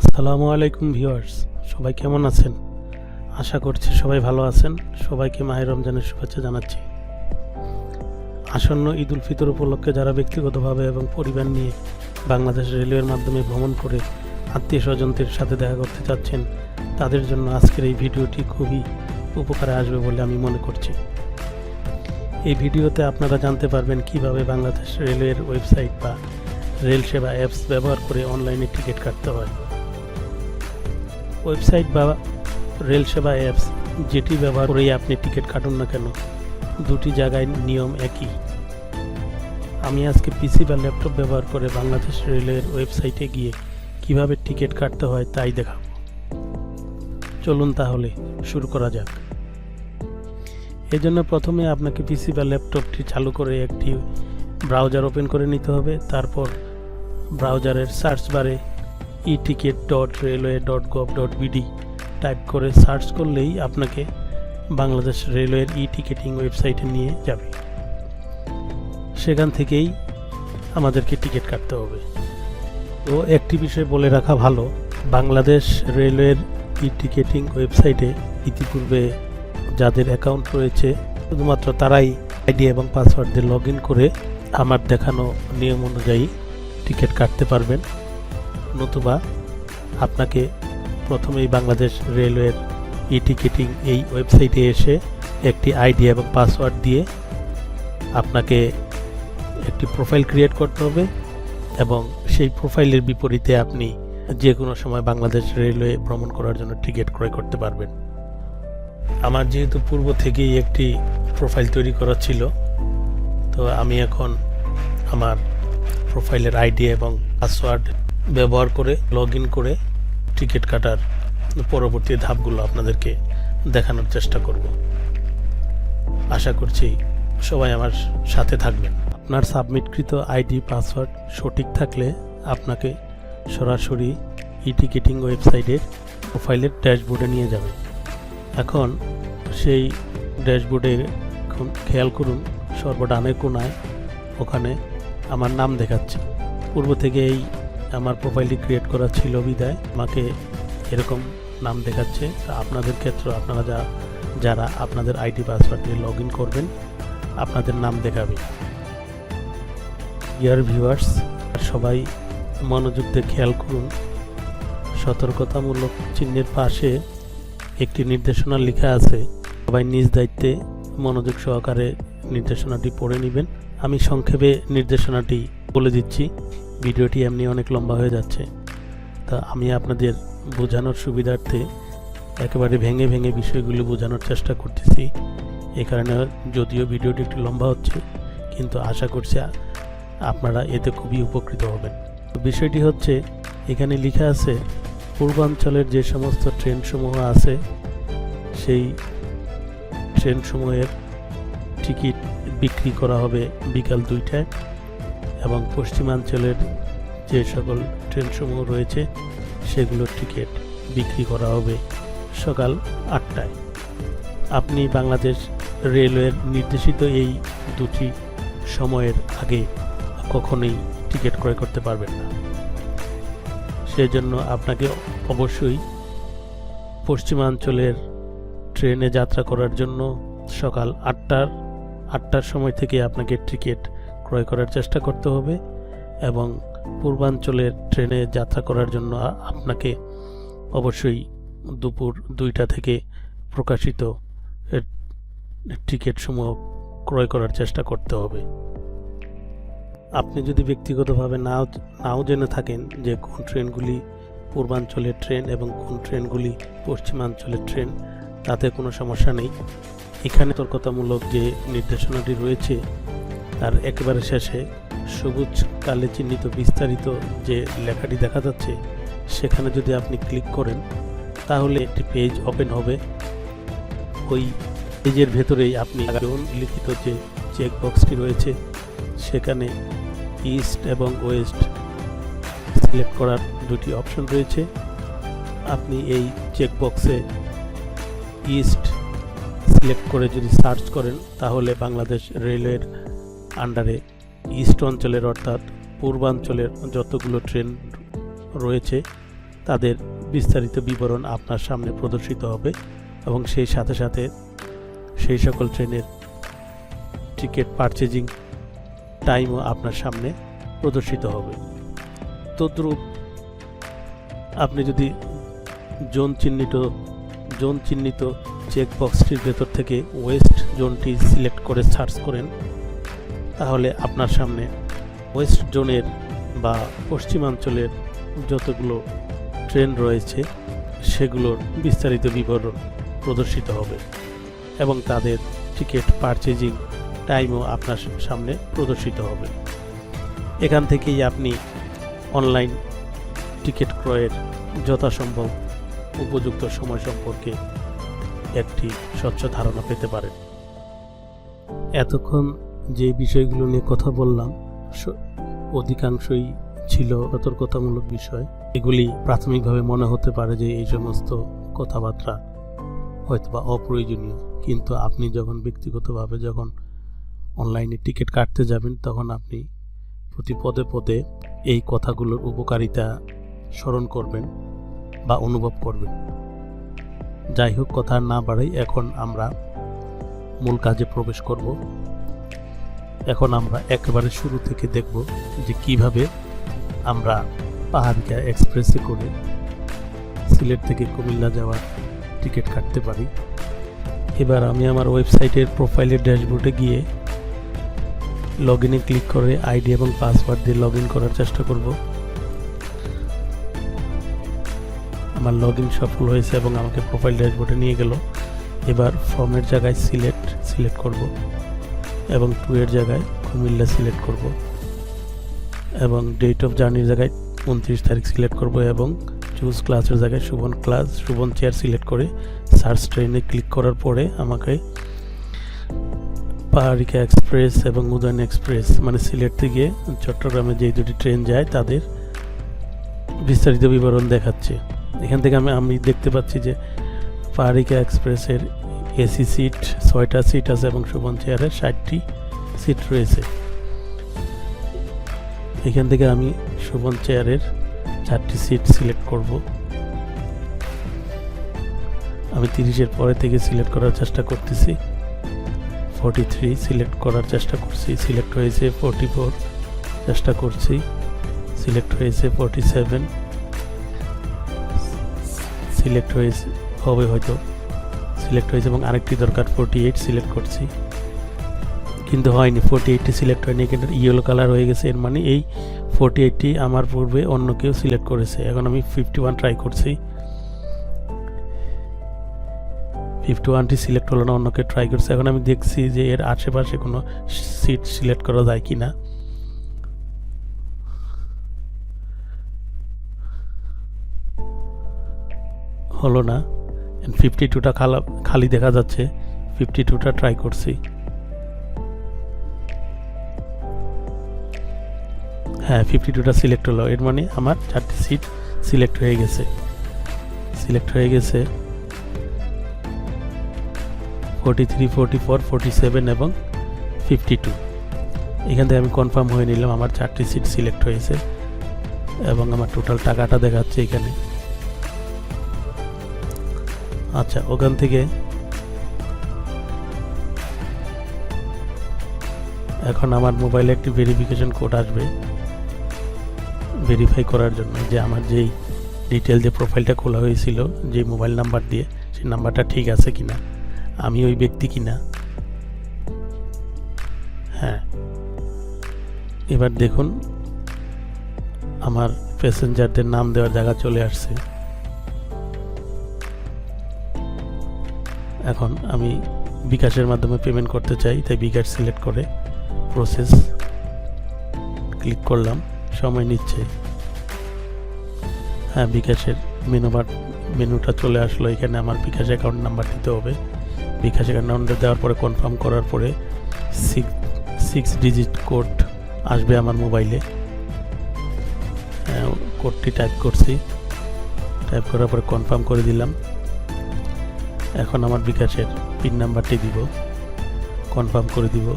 আসসালামু আলাইকুম ভিউয়ার্স, সবাই কেমন আছেন? আশা করছি সবাই ভালো আছেন। সবাইকে মাহের রমজানের শুভেচ্ছা জানাচ্ছি। আসন্ন ঈদ উল ফিতর উপলক্ষে যারা ব্যক্তিগতভাবে এবং পরিবার নিয়ে বাংলাদেশ রেলওয়ের মাধ্যমে ভ্রমণ করে আত্মীয় স্বজনদের সাথে দেখা করতে চাচ্ছেন তাদের জন্য আজকের এই ভিডিওটি খুবই উপকারে আসবে বলে আমি মনে করছি। এই ভিডিওতে আপনারা জানতে পারবেন কীভাবে বাংলাদেশ রেলওয়ের ওয়েবসাইট বা রেল সেবা অ্যাপস ব্যবহার করে অনলাইনে টিকিট কাটতে হয়। ওয়েবসাইট বা রেল সেবা অ্যাপস যেটি ব্যবহার করেই আপনি টিকিট কাটুন না কেন, দুটি জায়গায় নিয়ম একই। আমি আজকে পিসি বা ল্যাপটপ ব্যবহার করে বাংলাদেশ রেলের ওয়েবসাইটে গিয়ে কীভাবে টিকিট কাটতে হয় তাই দেখাবো। চলুন তাহলে শুরু করা যাক। এজন্য প্রথমে আপনাকে পিসি বা ল্যাপটপটি চালু করে একটি ব্রাউজার ওপেন করে নিতে হবে, তারপর ব্রাউজারের সার্চ বারে E ticket dot railway dot gov dot BD type করে সার্চ করলেই আপনাকে বাংলাদেশ রেলওয়ের ই টিকিটিং ওয়েবসাইটে নিয়ে যাবে। সেখান থেকেই আমাদেরকে টিকিট কাটতে হবে। তো একটি বিষয় বলে রাখা ভালো, বাংলাদেশ রেলওয়ের ই টিকিটিং ওয়েবসাইটে ইতিপূর্বে যাদের অ্যাকাউন্ট রয়েছে, শুধুমাত্র তারাই আইডি এবং পাসওয়ার্ড দিয়ে লগ করে আমার দেখানো নিয়ম অনুযায়ী টিকিট কাটতে পারবেন। নতুবা আপনাকে প্রথমেই বাংলাদেশ রেলওয়ের ই টিকিটিং এই ওয়েবসাইটে এসে একটি আইডি এবং পাসওয়ার্ড দিয়ে আপনাকে একটি প্রোফাইল ক্রিয়েট করতে হবে এবং সেই প্রোফাইলের বিপরীতে আপনি যে কোনো সময় বাংলাদেশ রেলওয়ে ভ্রমণ করার জন্য টিকিট ক্রয় করতে পারবেন। আমার যেহেতু পূর্ব থেকেই একটি প্রোফাইল তৈরি করা ছিল, তো আমি এখন আমার প্রোফাইলের আইডি এবং পাসওয়ার্ড ব্যবহার করে লগ করে টিকিট কাটার পরবর্তী ধাপগুলো আপনাদেরকে দেখানোর চেষ্টা করব। আশা করছি সবাই আমার সাথে থাকবেন। আপনার সাবমিটকৃত আইডি পাসওয়ার্ড সঠিক থাকলে আপনাকে সরাসরি ই টিকিটিং ওয়েবসাইটের প্রোফাইলের ড্যাশবোর্ডে নিয়ে যাবে। এখন সেই ড্যাশবোর্ডে খেয়াল করুন সর্বডানের কোনায় ওখানে আমার নাম দেখাচ্ছে। পূর্ব থেকে এই আমার প্রোফাইলটি ক্রিয়েট করা ছিল বিদায়। আমাকে এরকম নাম দেখাচ্ছে। আপনাদের ক্ষেত্রে আপনারা যা, যারা আপনাদের আইডি পাসওয়ার্ড দিয়ে লগ ইন করবেন, আপনাদের নাম দেখাবে। ইয়ার ভিউয়ার্স সবাই মনোযোগ দিয়ে খেয়াল করুন। সতর্কতামূলক চিহ্নের পাশে একটি নির্দেশনা লেখা আছে। সবাই নিজ দায়িত্বে মনোযোগ সহকারে নির্দেশনাটি পড়ে নেবেন। আমি সংক্ষেপে নির্দেশনাটি বলে দিচ্ছি। ভিডিওটি এমনি অনেক লম্বা হয়ে যাচ্ছে। তা আমি আপনাদের বোঝানোর সুবিধার্থে একেবারে ভেঙে ভেঙে বিষয়গুলো বোঝানোর চেষ্টা করতেছি। এ কারণে যদিও ভিডিওটি একটু লম্বা হচ্ছে, কিন্তু আশা করছি আপনারা এতে খুবই উপকৃত হবেন। বিষয়টি হচ্ছে, এখানে লেখা আছে, পূর্বাঞ্চলের যে সমস্ত ট্রেনসমূহ আছে, সেই ট্রেনসমূহের টিকিট বিক্রি করা হবে বিকাল দুইটায়। এবং পশ্চিমাঞ্চলের যে সকল ট্রেনসমূহ রয়েছে, সেগুলোর টিকিট বিক্রি করা হবে সকাল আটটায়। আপনি বাংলাদেশ রেলওয়ের নির্দেশিত এই দুটি সময়ের আগে কখনোই টিকিট ক্রয় করতে পারবেন না। সেজন্য আপনাকে অবশ্যই পশ্চিমাঞ্চলের ট্রেনে যাত্রা করার জন্য সকাল আটটার আটটার সময় থেকে আপনাকে টিকিট ক্রয় করার চেষ্টা করতে হবে এবং পূর্বাঞ্চলের ট্রেনে যাত্রা করার জন্য আপনাকে অবশ্যই দুপুর দুইটা থেকে প্রকাশিত টিকিটসমূহ ক্রয় করার চেষ্টা করতে হবে। আপনি যদি ব্যক্তিগতভাবে নাও নাও জেনে থাকেন যে কোন ট্রেনগুলি পূর্বাঞ্চলের ট্রেন এবং কোন ট্রেনগুলি পশ্চিমাঞ্চলের ট্রেন, তাতে কোনো সমস্যা নেই। এখানে সতর্কতামূলক যে নির্দেশনাটি রয়েছে তার একেবারে শেষে সবুজ কালে চিহ্নিত বিস্তারিত যে লেখাটি দেখা যাচ্ছে, সেখানে যদি আপনি ক্লিক করেন, তাহলে একটি পেজ ওপেন হবে। ওই পেজের ভেতরেই আপনি লিখিত যে চেক বক্সটি রয়েছে, সেখানে ইস্ট এবং ওয়েস্ট সিলেক্ট করার দুটি অপশন রয়েছে। আপনি এই চেক বক্সে ইস্ট সিলেক্ট করে যদি সার্চ করেন, তাহলে বাংলাদেশ রেলওয়ের আন্ডারে ইস্ট অঞ্চলের অর্থাৎ পূর্বাঞ্চলের যতগুলো ট্রেন রয়েছে, তাদের বিস্তারিত বিবরণ আপনার সামনে প্রদর্শিত হবে এবং সেই সাথে সাথে সেই সকল ট্রেনের টিকিট পারচেজিং টাইমও আপনার সামনে প্রদর্শিত হবে। তদ্রূপ আপনি যদি জোন চিহ্নিত জোন চিহ্নিত চেকবক্সটির ভেতর থেকে ওয়েস্ট জোনটি সিলেক্ট করে সার্চ করেন তাহলে আপনার সামনে ওয়েস্ট জোনের বা পশ্চিমাঞ্চলের যতগুলো ট্রেন রয়েছে, সেগুলোর বিস্তারিত বিবরণ প্রদর্শিত হবে এবং তাদের টিকিট পারচেজিং টাইমও আপনার সামনে প্রদর্শিত হবে। এখান থেকেই আপনি অনলাইন টিকিট ক্রয়ের যথাসম্ভব উপযুক্ত সময় সম্পর্কে একটি স্বচ্ছ ধারণা পেতে পারেন। এতক্ষণ যে বিষয়গুলো নিয়ে কথা বললাম অধিকাংশই ছিল সতর্কতামূলক বিষয়। এগুলি প্রাথমিকভাবে মনে হতে পারে যে এই সমস্ত কথাবার্তা হয়তো বা অপ্রয়োজনীয়। কিন্তু আপনি যখন ব্যক্তিগতভাবে যখন অনলাইনে টিকিট কাটতে যাবেন, তখন আপনি প্রতি পদে পদে এই কথাগুলোর উপকারিতা স্মরণ করবেন বা অনুভব করবেন। যাই হোক, কথা না বাড়াই এখন আমরা মূল কাজে প্রবেশ করব। এখন আমরা একেবারে শুরু থেকে দেখব যে কীভাবে আমরা পাহাড়িকা এক্সপ্রেসে করে সিলেট থেকে কুমিল্লা যাওয়ার টিকিট কাটতে পারি। এবার আমি আমার ওয়েবসাইটের প্রোফাইলের ড্যাশবোর্ডে গিয়ে লগ ইনে ক্লিক করে আইডি এবং পাসওয়ার্ড দিয়ে লগ করার চেষ্টা করব। আমার লগ সফল হয়েছে এবং আমাকে প্রোফাইল ড্যাশবোর্ডে নিয়ে গেল। এবার ফর্মের জায়গায় সিলেক্ট সিলেক্ট করব। এবং টু এর জায়গায় কুমিল্লা সিলেক্ট করব। এবং ডেট অফ জার্নির জায়গায় উনত্রিশ তারিখ সিলেক্ট করব এবং চুজ ক্লাসের জায়গায় Shovan class Shovan chair select করে সার্চ ট্রেনে ক্লিক করার পরে আমাকে পাহাড়িকা এক্সপ্রেস এবং উদয়ন এক্সপ্রেস মানে সিলেট থেকে চট্টগ্রামে যে দুটি ট্রেন যায় তাদের বিস্তারিত বিবরণ দেখাচ্ছে। এখান থেকে আমি আমি দেখতে পাচ্ছি যে পাহাড়িকা এক্সপ্রেসের এসি সিট, ছয়টা সিট আছে এবং সুবন চেয়ারের ষাটটি সিট রয়েছে। এখান থেকে আমি সুবন চেয়ারের চারটি সিট সিলেক্ট করব। আমি তিরিশের পরে থেকে সিলেক্ট করার চেষ্টা করতেছি। ফর্টি থ্রি সিলেক্ট করার চেষ্টা করছি। সিলেক্ট হয়েছে ফোরটি ফোর চেষ্টা করছি। সিলেক্ট হয়েছে ফর্টি সেভেন। সিলেক্ট হয়েছে, হবে হয়তো সিলেক্ট হয়েছে এবং আরেকটি দরকার ফোরটি এইট সিলেক্ট করছি। কিন্তু হয়নি ফোরটি এইটটি সিলেক্ট হয়নি এখানে ইয়েলো কালার হয়ে গেছে, এর মানে এই ফোরটি এইটটি আমার পূর্বে অন্য কেউ সিলেক্ট করেছে। এখন আমি ফিফটি ওয়ান ট্রাই করছি। ফিফটি ওয়ানটি সিলেক্ট হলো না, অন্য কেউ ট্রাই করছে। এখন আমি দেখছি যে এর আশেপাশে কোনো সিট সিলেক্ট করা যায় কি না হলো না। ফিফটি টুটা খালা, খালি দেখা যাচ্ছে ফিফটি টুটা ট্রাই করছি। হ্যাঁ ফিফটি টুটা সিলেক্ট হলো। এর মানে আমার চারটি সিট সিলেক্ট হয়ে গেছে। সিলেক্ট হয়ে গেছে forty three forty four forty seven এবং ফিফটি টু এখান থেকে আমি কনফার্ম হয়ে নিলাম, আমার চারটি সিট সিলেক্ট হয়েছে এবং আমার টোটাল টাকাটা দেখাচ্ছে এখানে। আচ্ছা ওখান থেকে এখন আমার মোবাইলে একটি ভেরিফিকেশন কোড আসবে ভেরিফাই করার জন্য যে আমার যেই ডিটেল যে প্রোফাইলটা খোলা হয়েছিল, যে মোবাইল নাম্বার দিয়ে, সেই নাম্বারটা ঠিক আছে কি না আমি ওই ব্যক্তি কি না হ্যাঁ। এবার দেখুন, আমার প্যাসেঞ্জারদের নাম দেওয়ার জায়গা চলে আসছে। এখন আমি বিকাশের মাধ্যমে পেমেন্ট করতে চাই, তাই বিকাশ সিলেক্ট করে প্রসেস ক্লিক করলাম, সময় নিচ্ছে। হ্যাঁ বিকাশের মেনুবার মেনুটা চলে আসলো, এখানে আমার বিকাশ অ্যাকাউন্ট নাম্বার দিতে হবে। বিকাশ অ্যাকাউন্ট নাম্বার দেওয়ার পরে কনফার্ম করার পরে সিক্স সিক্স ডিজিট কোড আসবে আমার মোবাইলে কোডটি টাইপ করছি। টাইপ করার পরে কনফার্ম করে দিলাম। এখন আমার বিকাশের পিন নাম্বারটি দিব, কনফার্ম করে দিব।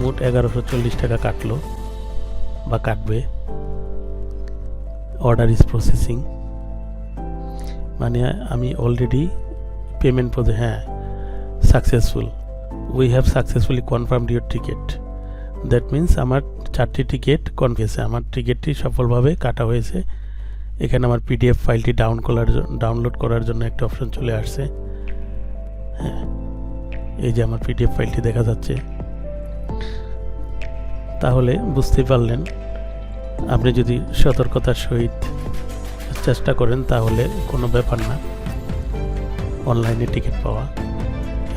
মোট এগারোশো চল্লিশ টাকা কাটলো বা কাটবে। অর্ডার ইজ প্রসেসিং মানে আমি অলরেডি পেমেন্ট পদে হ্যাঁ successful we have successfully confirmed your ticket that means আমার চারটি টিকিট কনফেসে আমার টিকিটটি সফলভাবে কাটা হয়েছে। এখানে আমার পিডিএফ ফাইলটি ডাউন করার ডাউনলোড করার জন্য একটা অপশন চলে আসছে। হ্যাঁ এই যে আমার পিডিএফ ফাইলটি দেখা যাচ্ছে। তাহলে বুঝতেই পারলেন, আপনি যদি সতর্কতার সহিত চেষ্টা করেন, তাহলে কোনো ব্যাপার না। অনলাইনে টিকিট পাওয়া।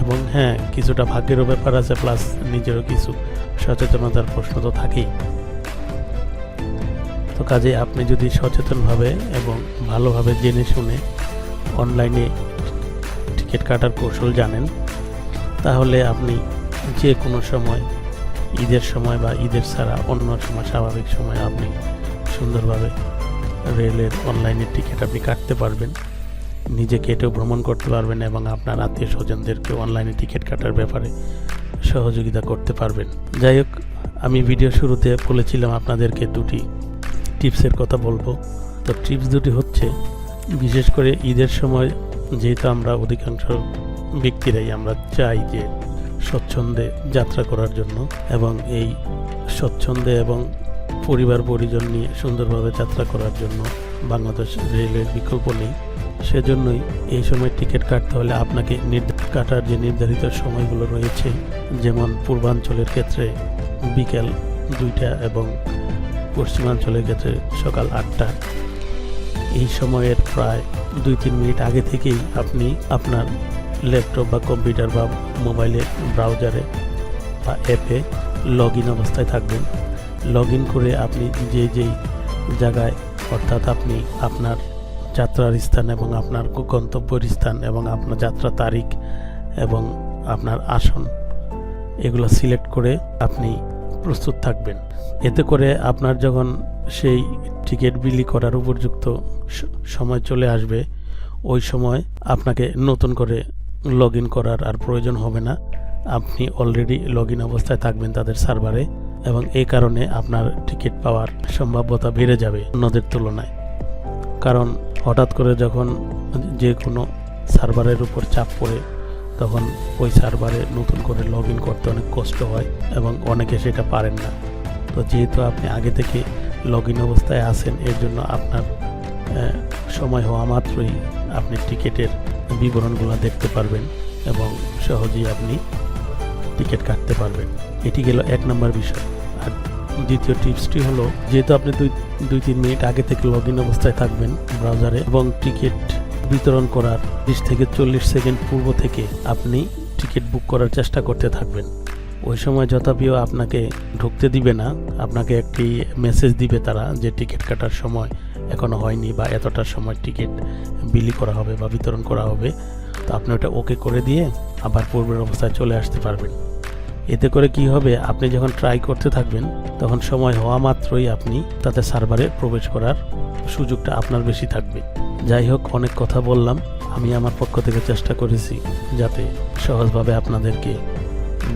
এবং হ্যাঁ কিছুটা ভাগ্যেরও ব্যাপার আছে, প্লাস নিজেরও কিছু সচেতনতার প্রশ্ন তো থাকেই। তো কাজে আপনি যদি সচেতনভাবে এবং ভালোভাবে জেনে শুনে অনলাইনে টিকিট কাটার কৌশল জানেন, তাহলে আপনি যে কোনো সময়, ঈদের সময় বা ঈদের ছাড়া অন্য সময়, স্বাভাবিক সময় আপনি সুন্দরভাবে রেলের অনলাইনে টিকিট আপনি কাটতে পারবেন। নিজে কেটেও ভ্রমণ করতে পারবেন এবং আপনার আত্মীয় স্বজনদেরকে অনলাইনে টিকিট কাটার ব্যাপারে সহযোগিতা করতে পারবেন। যাই হোক, আমি ভিডিও শুরুতে বলেছিলাম আপনাদেরকে দুটি টিপসের কথা বলব। তো টিপস দুটি হচ্ছে, বিশেষ করে ঈদের সময় যেহেতু আমরা অধিকাংশ ব্যক্তিরাই আমরা চাই যে স্বচ্ছন্দে যাত্রা করার জন্য এবং এই স্বচ্ছন্দে এবং পরিবার পরিজন নিয়ে সুন্দরভাবে যাত্রা করার জন্য বাংলাদেশ রেলের বিকল্প নেই। সেজন্যই এই সময় টিকিট কাটতে হলে আপনাকে কাটার যে নির্ধারিত সময়গুলো রয়েছে, যেমন পূর্বাঞ্চলের ক্ষেত্রে বিকেল দুইটা এবং পশ্চিমাঞ্চলের ক্ষেত্রে সকাল আটটা। এই সময়ের প্রায় দুই তিন মিনিট আগে থেকেই আপনি আপনার ল্যাপটপ বা কম্পিউটার বা মোবাইলে ব্রাউজারে বা অ্যাপে লগ ইন অবস্থায় থাকবেন। লগ ইন করে আপনি যে যেই জায়গায়, অর্থাৎ আপনি আপনার যাত্রার স্থান এবং আপনার গন্তব্যের স্থান এবং আপনার যাত্রা তারিখ এবং আপনার আসন, এগুলো সিলেক্ট করে আপনি প্রস্তুত থাকবেন। এতে করে আপনার যখন সেই টিকিট বিলি করার উপযুক্ত সময় চলে আসবে, ওই সময় আপনাকে নতুন করে লগ করার আর প্রয়োজন হবে না। আপনি অলরেডি লগ অবস্থায় থাকবেন তাদের সার্ভারে এবং এই কারণে আপনার টিকিট পাওয়ার সম্ভাব্যতা বেড়ে যাবে অন্যদের তুলনায়। কারণ হঠাৎ করে যখন যে কোনো সার্ভারের উপর চাপ পড়ে তখন ওই সার্ভারে নতুন করে লগ ইন করতে অনেক কষ্ট হয় এবং অনেকে সেটা পারেন না। তো যেহেতু আপনি আগে থেকে লগ ইন অবস্থায় আছেন, এর জন্য আপনার সময় হওয়া মাত্রই আপনি টিকিটের বিবরণগুলো দেখতে পারবেন এবং সহজেই আপনি টিকিট কাটতে পারবেন। এটি গেল এক নম্বর বিষয়। আর দ্বিতীয় টিপসটি হলো, যেহেতু আপনি দুই দুই, তিন মিনিট আগে থেকে লগ ইন অবস্থায় থাকবেন ব্রাউজারে এবং টিকিট বিতরণ করার বিশ থেকে চল্লিশ সেকেন্ড পূর্ব থেকে আপনি টিকিট বুক করার চেষ্টা করতে থাকবেন। ওই সময় যথাপিও আপনাকে ঢুকতে দিবে না, আপনাকে একটি মেসেজ দিবে তারা যে টিকিট কাটার সময় এখনও হয়নি বা এতটার সময় টিকিট বিলি করা হবে বা বিতরণ করা হবে। তো আপনি ওটা ওকে করে দিয়ে আবার পূর্বের অবস্থায় চলে আসতে পারবেন। এতে করে কি হবে, আপনি যখন ট্রাই করতে থাকবেন, তখন সময় হওয়া মাত্রই আপনি তাতে সার্ভারে প্রবেশ করার সুযোগটা আপনার বেশি থাকবে। যাই হোক, অনেক কথা বললাম। আমি আমার পক্ষ থেকে চেষ্টা করেছি যাতে সহজভাবে আপনাদেরকে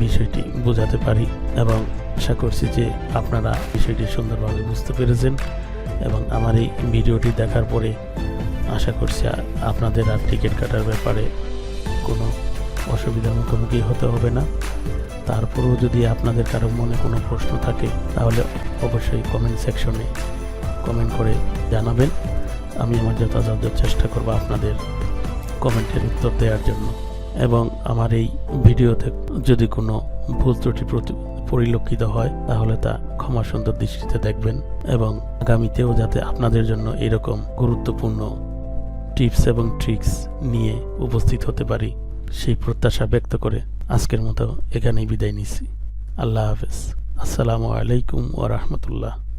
বিষয়টি বোঝাতে পারি এবং আশা করছি যে আপনারা বিষয়টি সুন্দরভাবে বুঝতে পেরেছেন এবং আমার এই ভিডিওটি দেখার পরে আশা করছি আপনাদের আর টিকিট কাটার ব্যাপারে কোনো অসুবিধার মুখোমুখি হতে হবে না। তারপরেও যদি আপনাদের কারও মনে কোনো প্রশ্ন থাকে, তাহলে অবশ্যই কমেন্ট সেকশনে কমেন্ট করে জানাবেন। আমি আমার যথাযথ চেষ্টা করব আপনাদের কমেন্টের উত্তর দেওয়ার জন্য। এবং আমার এই ভিডিওতে যদি কোনো ভুল ত্রুটি পরিলক্ষিত হয়, তাহলে তা ক্ষমা সুন্দর দৃষ্টিতে দেখবেন এবং আগামীতেও যাতে আপনাদের জন্য এরকম গুরুত্বপূর্ণ টিপস এবং ট্রিক্স নিয়ে উপস্থিত হতে পারি, সেই প্রত্যাশা ব্যক্ত করে আজকের মতো এখানেই বিদায় নিচ্ছি। আল্লাহ হাফেজ। আসসালামু আলাইকুম ওয়া রাহমাতুল্লাহ।